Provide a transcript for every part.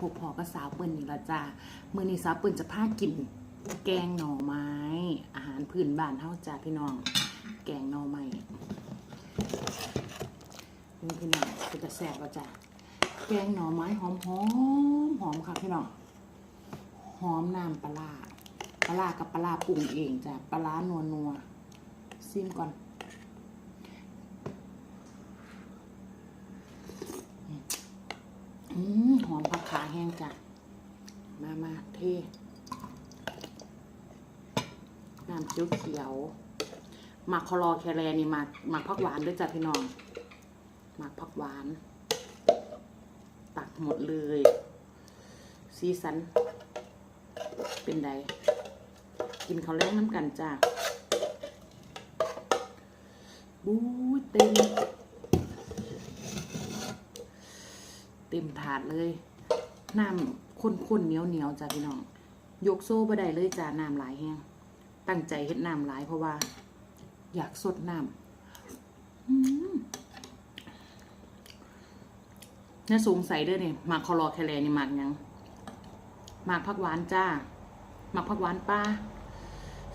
พบพอกับสาวเปิ้ลนี่ละจ้ามือนี้สาวเปิ้ลจะพากิน แกงหน่อไม้ อาหารพื้นบ้านเฮาจ้าพี่น้อง แกงหน่อไม้นี่พี่น้องคือจะแซ่บล้วจ้าแกงหน่อไม้หอมหอมหอมค่ะพี่น้องหอมน้ำปลาปลากับปลาปรุงเองจ้ะปลานัวนัวซิมก่อนอืมหอมผัก ขาแห้งจ้ะ มามาเทน้ำเขียวเขียวหมักคอรอแครนี่หมักหมักผักหวานด้วยจ้ะพี่น้องหมักผักหวาน ตักหมดเลยซีซัน เป็นไดกินข้าวแล้งน้ำกันจ้ะบู๊เต็ม เต็มถาดเลย น้ำข้นๆเหนียวเหนียวๆจ้ะพี่น้อง ยกโซ่บ่ได้เลยจ้าน้ำหลายแห้งตั้งใจเฮ็ดน้ำหลายเพราะว่า อยากสดน้ำอืมน่าสงสัยเด้วยเนี่ยหมากคอรอแคลนี่หมากยังหมากผักหวานจ้าหมากผักหวานป้า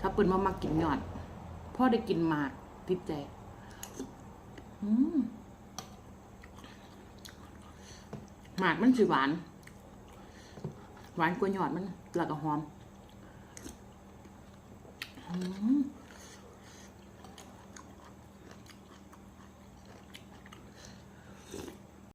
ถ้าปิ่นมามากินยอดพ่อได้กินหมากติดใจมหมากมันสิหวาน หวานกว่าหยอดมันแล้วก็หอมอืม